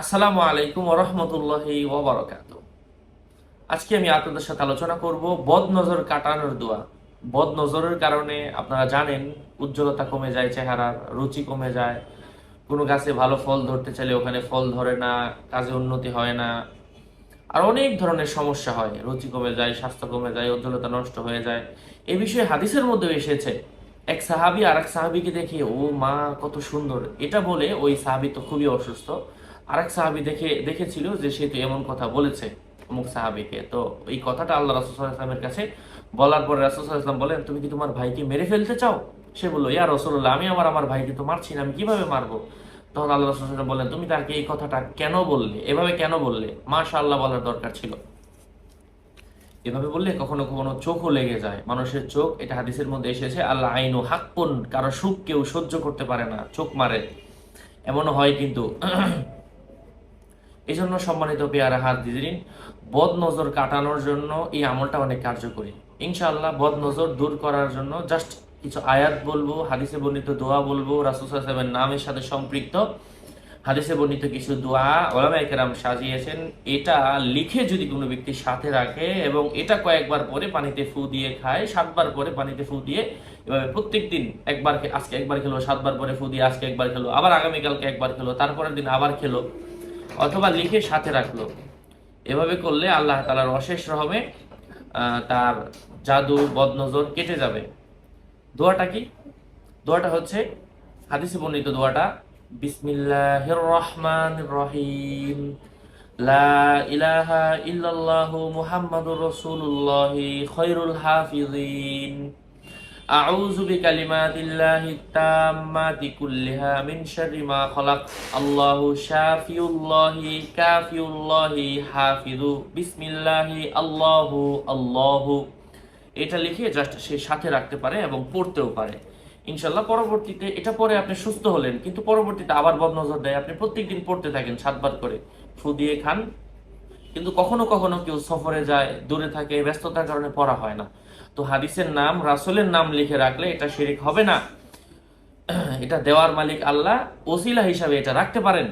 আসসালামু আলাইকুম রহমতুল্লাহি ওবরাকাত আজকে আমি আপনাদের সাথে আলোচনা করব বদ নজর কাটানোর দোয়া। বদ নজরের কারণে আপনারা জানেন, উজ্জ্বলতা কমে যায়, চেহারার রুচি কমে যায়। কোনো গাছে ভালো ফল ধরতে চাইলে ওখানে ফল ধরে না, কাজে উন্নতি হয় না। আর অনেক ধরনের সমস্যা হয়। রুচি কমে যায়, স্বাস্থ্য কমে যায়, উজ্জ্বলতা নষ্ট হয়ে যায়। এ বিষয়ে হাদিসের মধ্যে এসেছে, এক সাহাবি আর এক সাহাবিকে দেখে, ও মা, কত সুন্দর। এটা বলে ওই সাহাবি তো খুবই অসুস্থ। আরেক সাহাবি দেখে, দেখেছিল যে সে তো এমন কথা বলেছে অমুক সাহাবিকে। তো এই কথাটা আল্লাহ রাসুসাল্লামের কাছে বলার পরে রাসুসাল্লাম বলেন, তুমি কি তোমার ভাইকে মেরে ফেলতে চাও? সে বলল, ইয়া রসুল্লাহ আমি আমার আমার ভাইকে তো মারছি না, আমি কীভাবে মারবো? তখন আল্লাহ রসুল্লাম বললেন, তুমি তাকে এই কথাটা কেন বললে? এভাবে কেন বললে? মাশা আল্লাহ বলার দরকার ছিল। এভাবে বললে কখনো কখনো চোখও লেগে যায়। মানুষের চোখ, এটা হাদিসের মধ্যে এসেছে আল্লাহ আইন আইনু হাক্কুন কারও সুখ কেউ সহ্য করতে পারে না, চোখ মারে। এমনও হয় কিন্তু এই জন্য সম্মানিত পেয়ারা হাত দিদিন বদ নজর কাটানোর জন্য এই আমলটা অনেক কার্যকরী। ইনশাআল্লাহ বদ নজর দূর করার জন্য জাস্ট কিছু আয়াত বলব, হাদিসে বর্ণিত দোয়া বলব, রাসুল নামের সাথে সম্পৃক্ত। হাদিসে বর্ণিত কিছু দোয়া ওলামা সাজিয়েছেন, এটা লিখে যদি কোনো ব্যক্তি সাথে রাখে এবং এটা কয়েকবার পরে পানিতে ফু দিয়ে খায়, সাতবার পরে পানিতে ফু দিয়ে এভাবে প্রত্যেক দিন একবার আজকে একবার খেলো, সাতবার পরে ফু দিয়ে আজকে একবার খেলো, আবার আগামীকালকে একবার খেলো, তারপরের দিন আবার খেলো অথবা লিখে সাথে রাখল। এভাবে করলে আল্লাহ তালার অশেষ রহমে তার জাদু, বদনজর কেটে যাবে। দোয়াটা কি? দোয়াটা হচ্ছে হাদিসে বর্ণিত দোয়াটা, বিসমিল্লাহির রহমান রহিম। লা ইলাহা ইল্লাল্লাহু মুহাম্মাদুর রাসূলুল্লাহ খৈরুল হাফিজিন। আউযু বিকালিমাতিল্লাহি তাম্মাতি কুল্লিহা মিন শাররি আল্লাহু শাফিউল্লাহি কাফিউল্লাহি হাফিযু। বিসমিল্লাহি, আল্লাহু আল্লাহু। এটা লিখে জাস্ট সে সাথে রাখতে পারে এবং পড়তেও পারে। ইনশাল্লাহ পরবর্তীতে এটা পরে আপনি সুস্থ হলেন, কিন্তু পরবর্তীতে আবার বদ নজর দেয়। আপনি প্রত্যেকদিন পড়তে থাকেন সাতবার করে। ফু দিয়ে খান কিন্তু কখনো কখনো কেউ সফরে যায়, দূরে থাকে ব্যস্ততার কারণে পড়া হয় না। তো হাদিসের নাম, রাসূলের নাম লিখে রাখলে এটা শিরিক হবে না। এটা দেওয়ার মালিক আল্লাহ, ওসিলা হিসাবে এটা রাখতে পারেন।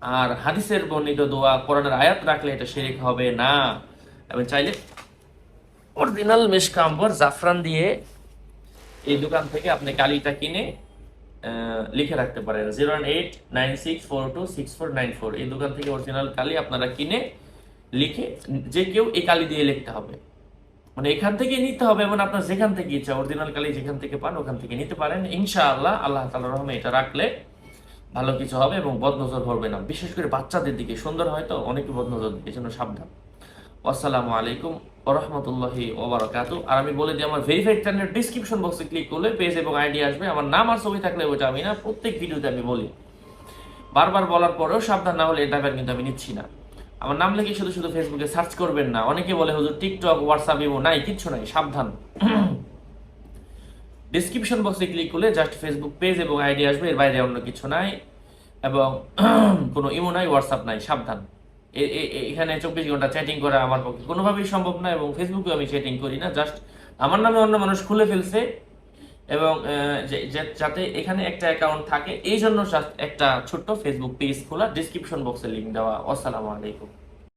আর হাদিসের বর্ণিত দোয়া, কোরআনের আয়াত রাখলে এটা শিরিক হবে না। এবং চাইলে অরিজিনাল মেশকাম্বর, জাফরান দিয়ে এই দোকান থেকে আপনি কালিটা কিনে লিখে রাখতে পারেন। Zero one eight nine six four two six four nine four এই দোকান থেকে অরিজিনাল কালি আপনারা কিনে লিখে যে কেউ এই কালি দিয়ে লিখতে হবে। মানে এখান থেকে নিতে হবে এবং আপনার যেখান থেকে ইচ্ছা। অরিজিনাল কালি যেখান থেকে পান, ওখান থেকে নিতে পারেন। ইনশাআল্লাহ আল্লাহ তাআলার রহমে এটা রাখলে ভালো কিছু হবে এবং বদনজর ধরবে না। বিশেষ করে বাচ্চাদের দিকে। সুন্দর হয় তো? অনেকে বদনজর দিকে জন্য সাবধান। আসসালামু আলাইকুম। ওরহমতুল্লাহি ওবরাকাত আর আমি বলে দিই, আমার ভেরিফাইড চ্যানেলের ডিসক্রিপশন বক্সে ক্লিক করলে পেজ এবং আইডি আসবে। আমার নাম আর ছবি থাকলে ওটা আমি না, প্রত্যেক ভিডিওতে আমি বলি। বারবার বলার পরেও সাবধান না হলে এটা কিন্তু আমি নিচ্ছি না। আমার নাম লিখে শুধু শুধু ফেসবুকে সার্চ করবেন না। অনেকে বলে, হুজুর টিকটক হোয়াটসঅ্যাপ ইমো নাই, কিচ্ছু নাই, সাবধান। ডিসক্রিপশন বক্সে ক্লিক করলে জাস্ট ফেসবুক পেজ এবং আইডি আসবে। এর বাইরে অন্য কিছু নাই এবং কোনো ইমো নাই হোয়াটসঅ্যাপ নাই, সাবধান। এখানে চব্বিশ ঘণ্টা চ্যাটিং করা আমার পক্ষে কোনোভাবেই সম্ভব না এবং ফেসবুকেও আমি চ্যাটিং করি না জাস্ট আমার নামে অন্য মানুষ খুলে ফেলছে এবং যাতে এখানে একটা অ্যাকাউন্ট থাকে এই জন্য একটা ছোট্ট ফেসবুক পেজ খোলা ডিসক্রিপশন বক্সে লিঙ্ক দেওয়া। আসসালামু আলাইকুম।